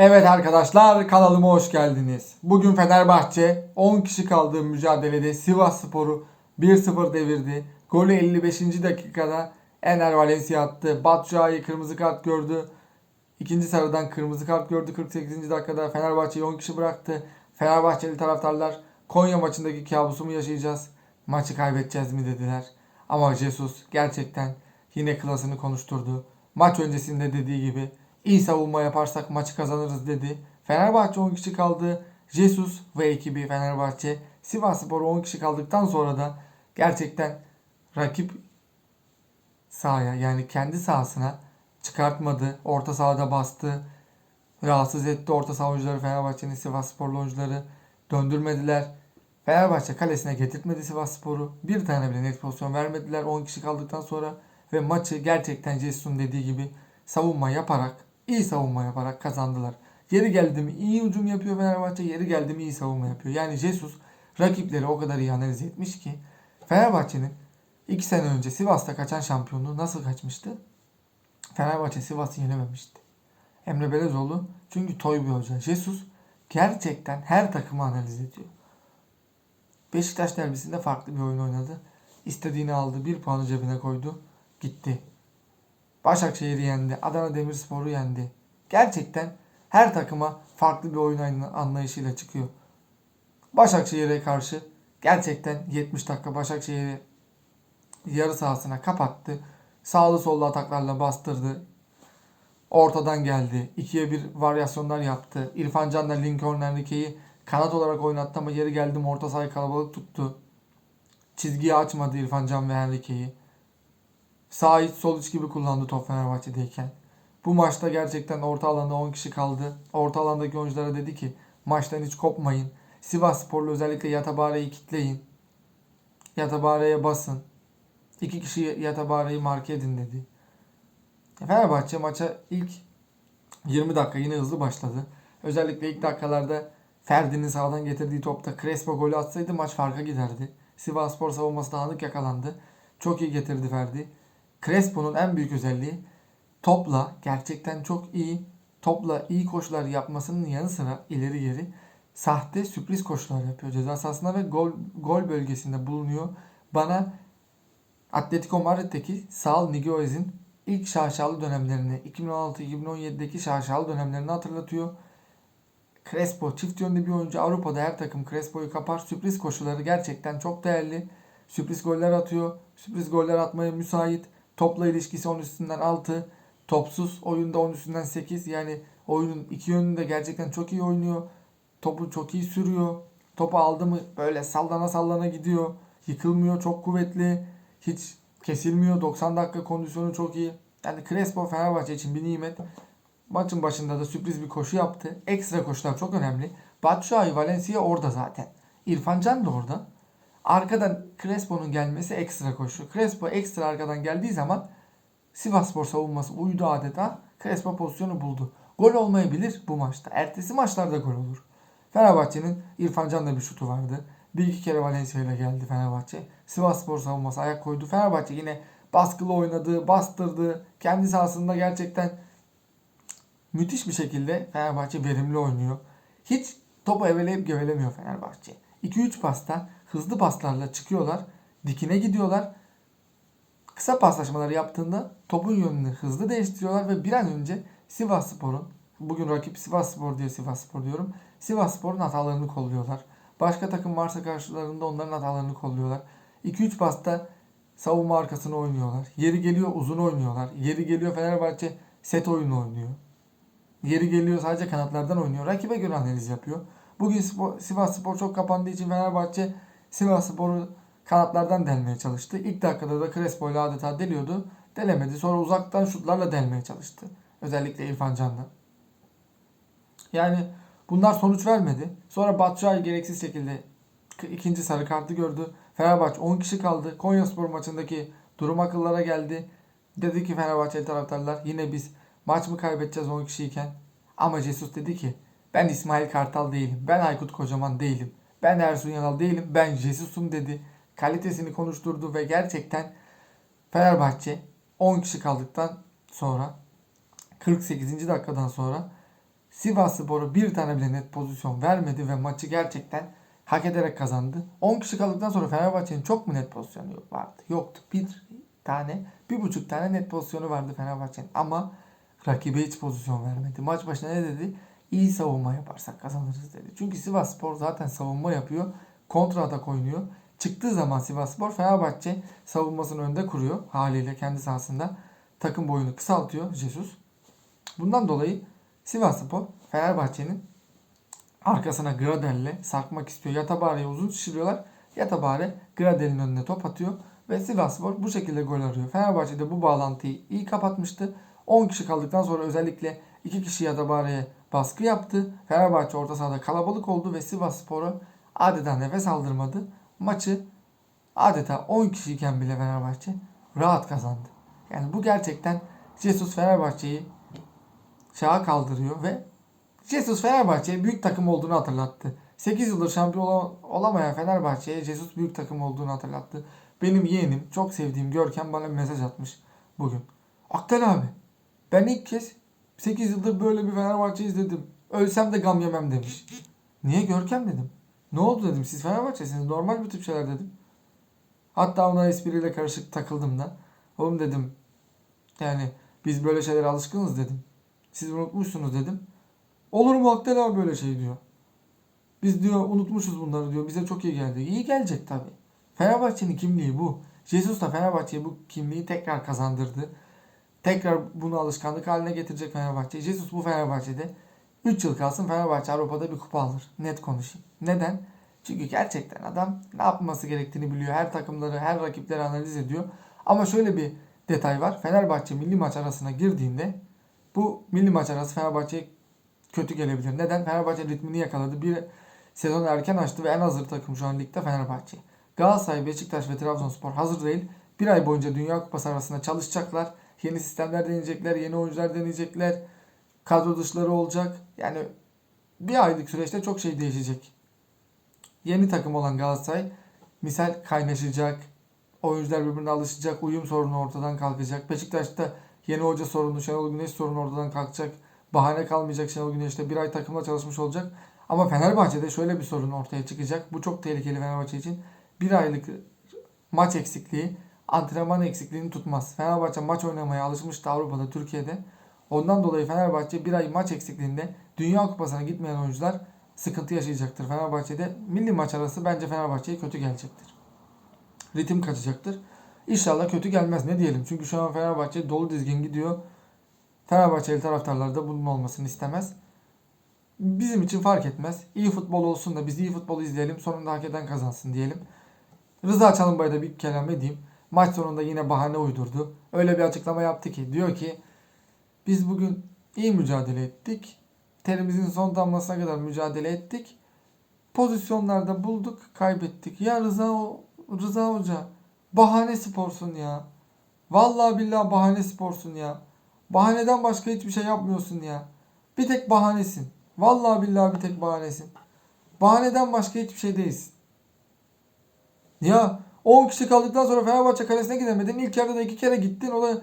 Evet arkadaşlar kanalıma hoş geldiniz. Bugün Fenerbahçe 10 kişi kaldığı mücadelede Sivas Spor'u 1-0 devirdi. Golü 55. dakikada Ener Valencia attı. Batshuayi kırmızı kart gördü. İkinci sarıdan kırmızı kart gördü 48. dakikada. Fenerbahçe'yi 10 kişi bıraktı. Fenerbahçeli taraftarlar Konya maçındaki kabusu mu yaşayacağız? Maçı kaybedeceğiz mi dediler. Ama Jesus gerçekten yine klasını konuşturdu. Maç öncesinde dediği gibi iyi savunma yaparsak maçı kazanırız dedi. Fenerbahçe 10 kişi kaldı. Jesus ve ekibi Fenerbahçe Sivasspor 10 kişi kaldıktan sonra da gerçekten rakip sahaya yani kendi sahasına çıkartmadı. Orta sahada bastı. Rahatsız etti orta saha oyuncuları Fenerbahçe'nin Sivassporlu oyuncuları. Döndürmediler. Fenerbahçe kalesine getirtmedi Sivasspor'u. Bir tane bile net pozisyon vermediler 10 kişi kaldıktan sonra. Ve maçı gerçekten Jesus'un dediği gibi savunma yaparak, iyi savunma yaparak kazandılar. Yeri geldi mi iyi hücum yapıyor Fenerbahçe, yeri geldi mi iyi savunma yapıyor. Yani Jesus rakipleri o kadar iyi analiz etmiş ki Fenerbahçe'nin 2 sene önce Sivas'ta kaçan şampiyonluğu nasıl kaçmıştı? Fenerbahçe Sivas'ı yenememişti. Emre Belezoğlu çünkü toy bir hoca. Jesus gerçekten her takımı analiz ediyor. Beşiktaş derbisinde farklı bir oyun oynadı. İstediğini aldı. Bir puanı cebine koydu. Gitti. Başakşehir'i yendi. Adana Demirspor'u yendi. Gerçekten her takıma farklı bir oyun anlayışıyla çıkıyor. Başakşehir'e karşı gerçekten 70 dakika Başakşehir'i yarı sahasına kapattı. Sağlı sollu ataklarla bastırdı. Ortadan geldi. İkiye bir varyasyonlar yaptı. İrfan Can da Lincoln Enrique'yi kanat olarak oynattı ama geri geldim orta sahayı kalabalık tuttu. Çizgiyi açmadı İrfan Can ve Enrique'yi. Sağ iç sol iç gibi kullandı top Fenerbahçe'deyken. Bu maçta gerçekten orta alanda 10 kişi kaldı. Orta alandaki oyunculara dedi ki maçtan hiç kopmayın. Sivas Sporlu özellikle Yatabare'yi kitleyin. Yatabare'ye basın. İki kişi Yatabare'yi marke edin dedi. Fenerbahçe maça ilk 20 dakika yine hızlı başladı. Özellikle ilk dakikalarda Ferdi'nin sağdan getirdiği topta Crespo golü atsaydı maç farka giderdi. Sivasspor savunması dağınık yakalandı. Çok iyi getirdi Ferdi. Crespo'nun en büyük özelliği topla gerçekten çok iyi topla iyi koşular yapmasının yanı sıra ileri geri sahte sürpriz koşular yapıyor ceza sahasında ve gol gol bölgesinde bulunuyor. Bana Atletico Madrid'deki Sal Niguez'in ilk şaşalı dönemlerini 2016-2017'deki şaşalı dönemlerini hatırlatıyor. Crespo çift yönlü bir oyuncu. Avrupa'da her takım Crespo'yu kapar. Sürpriz koşuları gerçekten çok değerli. Sürpriz goller atıyor. Sürpriz goller atmaya müsait. Topla ilişkisi 10 üstünden 6. Topsuz oyunda 10 üstünden 8. Yani oyunun iki yönünde gerçekten çok iyi oynuyor. Topu çok iyi sürüyor. Topu aldı mı böyle sallana sallana gidiyor. Yıkılmıyor. Çok kuvvetli. Hiç kesilmiyor. 90 dakika kondisyonu çok iyi. Yani Crespo Fenerbahçe için bir nimet. Maçın başında da sürpriz bir koşu yaptı. Ekstra koşular çok önemli. Batshuayi Valencia orada zaten. İrfan Can da orada. Arkadan Crespo'nun gelmesi ekstra koşu. Crespo ekstra arkadan geldiği zaman Sivasspor savunması uydu adeta. Crespo pozisyonu buldu. Gol olmayabilir bu maçta. Ertesi maçlarda gol olur. Fenerbahçe'nin İrfan Can'da bir şutu vardı. Bir iki kere Valencia ile geldi Fenerbahçe. Sivasspor savunması ayak koydu. Fenerbahçe yine baskılı oynadı, bastırdı. Kendi sahasında gerçekten müthiş bir şekilde Fenerbahçe verimli oynuyor. Hiç topu eveleyip gevelemiyor Fenerbahçe. 2-3 pasta hızlı paslarla çıkıyorlar. Dikine gidiyorlar. Kısa paslaşmaları yaptığında topun yönünü hızlı değiştiriyorlar ve bir an önce Sivas Spor'un bugün rakip Sivas Spor diye Sivas Spor diyorum. Sivas Spor'un hatalarını kolluyorlar. Başka takım varsa karşılarında onların hatalarını kolluyorlar. 2-3 pasta savunma arkasını oynuyorlar. Yeri geliyor uzun oynuyorlar. Yeri geliyor Fenerbahçe set oyunu oynuyor. Yeri geliyor sadece kanatlardan oynuyor. Rakibe göre analiz yapıyor. Bugün spor, Sivas Spor çok kapandığı için Fenerbahçe Sivas Spor'u kanatlardan delmeye çalıştı. İlk dakikada da Crespo ile adeta deliyordu. Delemedi. Sonra uzaktan şutlarla delmeye çalıştı. Özellikle İrfan Can'la. Yani bunlar sonuç vermedi. Sonra Batshuayi gereksiz şekilde ikinci sarı kartı gördü. Fenerbahçe 10 kişi kaldı. Konyaspor maçındaki durum akıllara geldi. Dedi ki Fenerbahçeli taraftarlar yine biz maç mı kaybedeceğiz 10 kişiyken? Ama Jesus dedi ki ben İsmail Kartal değilim. Ben Aykut Kocaman değilim. Ben Ersun Yanal değilim. Ben Jesus'um dedi. Kalitesini konuşturdu ve gerçekten Fenerbahçe 10 kişi kaldıktan sonra 48. dakikadan sonra Sivas Spor'a bir tane bile net pozisyon vermedi ve maçı gerçekten hak ederek kazandı. 10 kişi kaldıktan sonra Fenerbahçe'nin çok mu net pozisyonu vardı? Yoktu. Bir tane, bir buçuk tane net pozisyonu vardı Fenerbahçe'nin. Ama rakibe hiç pozisyon vermedi. Maç başına ne dedi? İyi savunma yaparsak kazanırız dedi. Çünkü Sivas Spor zaten savunma yapıyor. Kontra atak oynuyor. Çıktığı zaman Sivas Spor Fenerbahçe savunmasını önde kuruyor. Haliyle kendi sahasında takım boyunu kısaltıyor Jesus. Bundan dolayı Sivas Spor Fenerbahçe'nin arkasına Gradel'le sarkmak istiyor. Yatabare'ye uzun şişiriyorlar. Yatabare Gradel'in önüne top atıyor. Ve Sivasspor bu şekilde gol arıyor. Fenerbahçe de bu bağlantıyı iyi kapatmıştı. 10 kişi kaldıktan sonra özellikle 2 kişi Yatabare'ye baskı yaptı. Fenerbahçe orta sahada kalabalık oldu ve Sivasspor'a adeta nefes aldırmadı. Maçı adeta 10 kişiyken bile Fenerbahçe rahat kazandı. Yani bu gerçekten Jesus Fenerbahçe'yi şaha kaldırıyor ve Jesus Fenerbahçe'ye büyük takım olduğunu hatırlattı. 8 yıldır şampiyon ola- olamayan Fenerbahçe'ye Jesus büyük takım olduğunu hatırlattı. Benim yeğenim, çok sevdiğim Görkem bana bir mesaj atmış bugün. Aktel abi, ben ilk kez 8 yıldır böyle bir Fenerbahçe izledim. Ölsem de gam yemem demiş. Niye Görkem dedim. Ne oldu dedim. Siz Fenerbahçe'siniz. Normal bir tip şeyler dedim. Hatta ona espriyle karışık takıldım da. Oğlum dedim. Yani biz böyle şeylere alışkınız dedim. Siz unutmuşsunuz dedim. Olur mu Aktel abi böyle şey diyor. Biz diyor unutmuşuz bunları diyor. Bize çok iyi geldi. İyi gelecek tabi. Fenerbahçe'nin kimliği bu. Jesus da Fenerbahçe'ye bu kimliği tekrar kazandırdı. Tekrar bunu alışkanlık haline getirecek Fenerbahçe. Jesus bu Fenerbahçe'de 3 yıl kalsın Fenerbahçe Avrupa'da bir kupa alır. Net konuşayım. Neden? Çünkü gerçekten adam ne yapması gerektiğini biliyor. Her takımları, her rakipleri analiz ediyor. Ama şöyle bir detay var. Fenerbahçe milli maç arasına girdiğinde bu milli maç arası Fenerbahçe'ye kötü gelebilir. Neden? Fenerbahçe ritmini yakaladı. Bir sezon erken açtı ve en hazır takım şu an ligde Fenerbahçe. Galatasaray, Beşiktaş ve Trabzonspor hazır değil. Bir ay boyunca Dünya Kupası arasında çalışacaklar. Yeni sistemler deneyecekler, yeni oyuncular deneyecekler. Kadro dışları olacak. Yani bir aylık süreçte çok şey değişecek. Yeni takım olan Galatasaray misal kaynaşacak. Oyuncular birbirine alışacak. Uyum sorunu ortadan kalkacak. Beşiktaş'ta yeni hoca sorunu, Şenol Güneş sorunu ortadan kalkacak. Bahane kalmayacak Şenol Güneş'te bir ay takımla çalışmış olacak. Ama Fenerbahçe'de şöyle bir sorun ortaya çıkacak. Bu çok tehlikeli Fenerbahçe için. Bir aylık maç eksikliği antrenman eksikliğini tutmaz. Fenerbahçe maç oynamaya alışmıştı Avrupa'da, Türkiye'de. Ondan dolayı Fenerbahçe bir ay maç eksikliğinde Dünya Kupası'na gitmeyen oyuncular sıkıntı yaşayacaktır. Fenerbahçe'de milli maç arası bence Fenerbahçe'ye kötü gelecektir. Ritim kaçacaktır. İnşallah kötü gelmez ne diyelim. Çünkü şu an Fenerbahçe dolu dizgin gidiyor. Fenerbahçeli taraftarlar da bunun olmasını istemez. Bizim için fark etmez. İyi futbol olsun da biz iyi futbol izleyelim. Sonunda hak eden kazansın diyelim. Rıza Çalınbay'a bir kelam edeyim. Maç sonunda yine bahane uydurdu. Öyle bir açıklama yaptı ki diyor ki biz bugün iyi mücadele ettik. Terimizin son damlasına kadar mücadele ettik. Pozisyonlarda bulduk, kaybettik. Ya Rıza Rıza Hoca bahane sporsun ya. Vallahi billahi bahane sporsun ya. Bahaneden başka hiçbir şey yapmıyorsun ya. Bir tek bahanesin. Vallahi billahi bir tek bahanesin. Bahaneden başka hiçbir şey değilsin. Ya 10 kişi kaldıktan sonra Fenerbahçe kalesine gidemedin. İlk yarıda da iki kere gittin. O da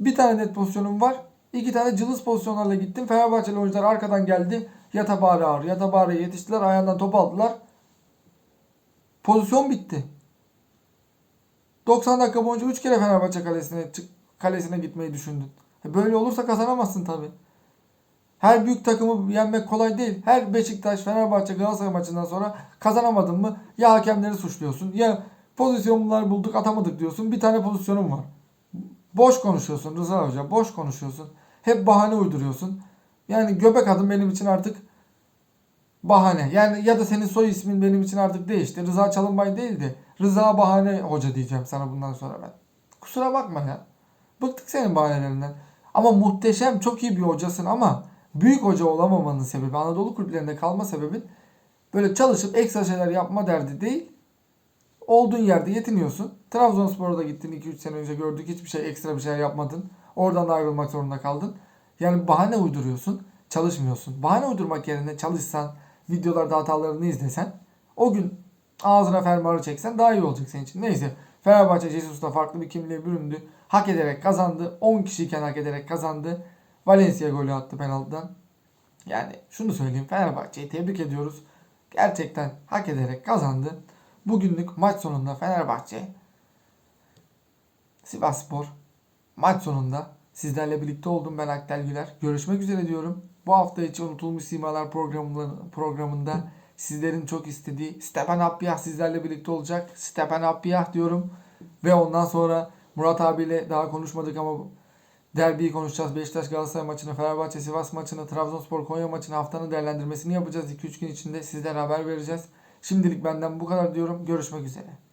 bir tane net pozisyonun var. İki tane cılız pozisyonlarla gittin. Fenerbahçeli oyuncular arkadan geldi. Yata bari ağır. Yata bari yetiştiler. Ayağından top aldılar. Pozisyon bitti. 90 dakika boyunca 3 kere Fenerbahçe kalesine çık kalesine gitmeyi düşündün. E Böyle olursa kazanamazsın tabi. Her büyük takımı yenmek kolay değil. Her Beşiktaş, Fenerbahçe, Galatasaray maçından sonra kazanamadın mı ya hakemleri suçluyorsun ya pozisyonlar bulduk atamadık diyorsun. Bir tane pozisyonun var. Boş konuşuyorsun Rıza Hoca. Boş konuşuyorsun. Hep bahane uyduruyorsun. Yani göbek adım benim için artık bahane. Yani ya da senin soy ismin benim için artık değişti. Rıza Çalınbay değil de Rıza Bahane Hoca diyeceğim sana bundan sonra ben. Kusura bakma ya. Bıktık senin bahanelerinden. Ama muhteşem çok iyi bir hocasın ama büyük hoca olamamanın sebebi Anadolu kulüplerinde kalma sebebin böyle çalışıp ekstra şeyler yapma derdi değil. Olduğun yerde yetiniyorsun. Trabzonspor'a da gittin 2-3 sene önce gördük hiçbir şey ekstra bir şey yapmadın. Oradan da ayrılmak zorunda kaldın. Yani bahane uyduruyorsun, çalışmıyorsun. Bahane uydurmak yerine çalışsan, videolarda hatalarını izlesen, o gün ağzına fermuarı çeksen daha iyi olacak senin için. Neyse Fenerbahçe Jesus'ta farklı bir kimliğe büründü. Hak ederek kazandı. 10 kişiyken hak ederek kazandı. Valencia golü attı penaltıdan. Yani şunu söyleyeyim Fenerbahçe'yi tebrik ediyoruz. Gerçekten hak ederek kazandı. Bugünlük maç sonunda Fenerbahçe Sivasspor maç sonunda sizlerle birlikte oldum ben Aktel Güler. Görüşmek üzere diyorum. Bu hafta içi unutulmuş simalar programında sizlerin çok istediği Stepan Appiyah sizlerle birlikte olacak. Stepan Appiyah diyorum. Ve ondan sonra Murat abiyle daha konuşmadık ama derbiyi konuşacağız. Beşiktaş Galatasaray maçını, Fenerbahçe Sivas maçını, Trabzonspor Konya maçını haftanın değerlendirmesini yapacağız. 2-3 gün içinde sizlere haber vereceğiz. Şimdilik benden bu kadar diyorum. Görüşmek üzere.